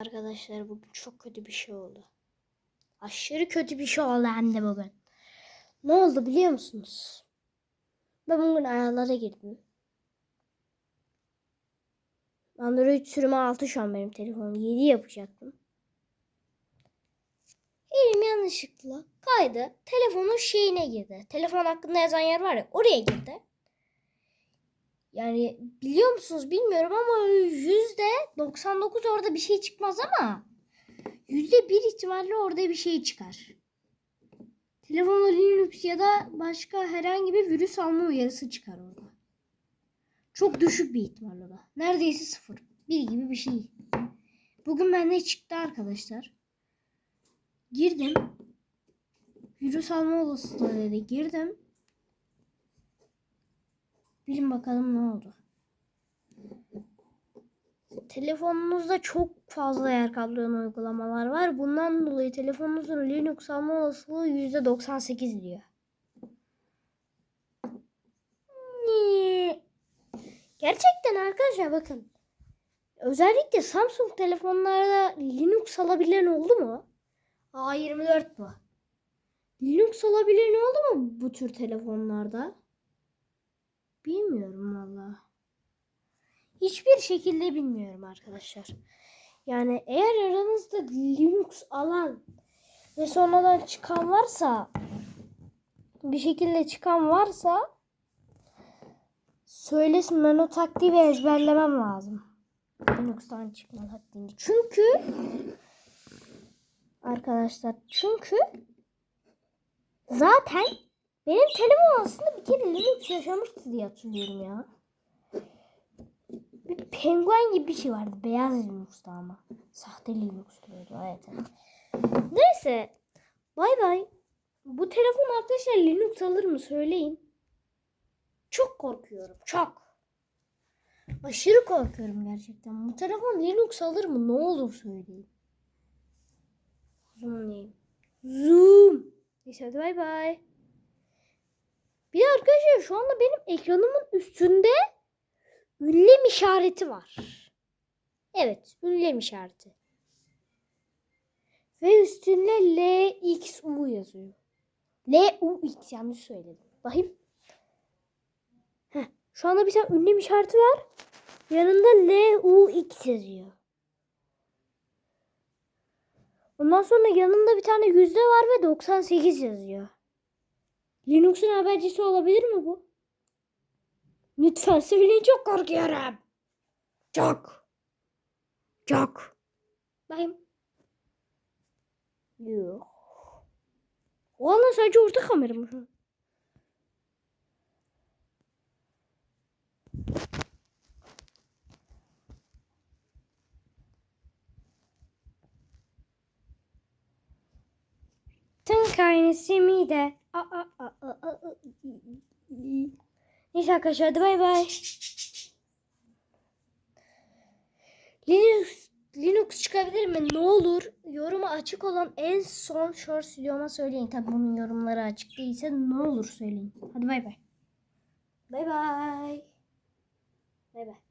Arkadaşlar bugün çok kötü bir şey oldu. Aşırı kötü bir şey oldu hem de bugün. Ne oldu biliyor musunuz? Ben bugün ayarlara girdim. Android sürümü 6 şu an benim telefonum. 7 yapacaktım. Elim yanlışlıkla kaydı. Telefonun şeyine girdi. Telefon hakkında yazan yer var ya oraya girdi. Yani biliyor musunuz bilmiyorum ama yüzde 99 orada bir şey çıkmaz ama yüzde bir ihtimalle orada bir şey çıkar. Telefonda Linux ya da başka herhangi bir virüs alma uyarısı çıkar orada. Çok düşük bir ihtimal da. Neredeyse sıfır. Bir gibi bir şey. Bugün bende çıktı arkadaşlar. Girdim. Virüs alma olasılığı dedi. Girdim. Bilin bakalım ne oldu. Telefonunuzda çok fazla yer kaplayan uygulamalar var. Bundan dolayı telefonunuzun Linux alma olasılığı %98 diyor. Gerçekten arkadaşlar bakın. Özellikle Samsung telefonlarda Linux alabilen oldu mu? A24 bu. Linux alabilen oldu mu bu tür telefonlarda? Bilmiyorum valla. Hiçbir şekilde bilmiyorum arkadaşlar. Yani eğer aranızda Linux alan ve sonradan çıkan varsa bir şekilde çıkan varsa söylesin ben o taktiği bir ezberlemem lazım. Linux'tan çıkma taktiğini. Çünkü arkadaşlar çünkü zaten benim telefon aslında bir kere Linux yaşamıştı diye hatırlıyorum ya. Bir penguen gibi bir şey vardı. Beyaz Linux'ta ama. Sahte Linux diyordu. Evet, evet. Neyse. Bay bay. Bu telefon arkadaşlar Linux alır mı söyleyin. Çok korkuyorum. Çok. Aşırı korkuyorum gerçekten. Bu telefon Linux alır mı? Ne olur söyleyin. Zoomlayayım. Zoom. Neyse hadi bay bay. Bir de arkadaşlar şu anda benim ekranımın üstünde ünlem işareti var. Evet, ünlem işareti. Ve üstünde LXU yazıyor. LUX yanlış söyledim. Bakayım. Heh, şu anda bir tane ünlem işareti var. Yanında LUX yazıyor. Ondan sonra yanında bir tane yüzde var ve 98 yazıyor. Linux'un habercisi olabilir mi bu? Lütfen söyleyin çok korkuyorum. Çok. Çok. Bakayım. Yok. Alan sadece orta kamera mı? şu? Tın kaynesi mide. Aa, aa, aa, aa, Neyse arkadaşlar hadi bay bay. Linux Linux çıkabilir mi? Ne olur yorumu açık olan en son short videoma söyleyin. Tabi bunun yorumları açık değilse ne olur söyleyin. Hadi bay bay. Bay bay. Bay bay.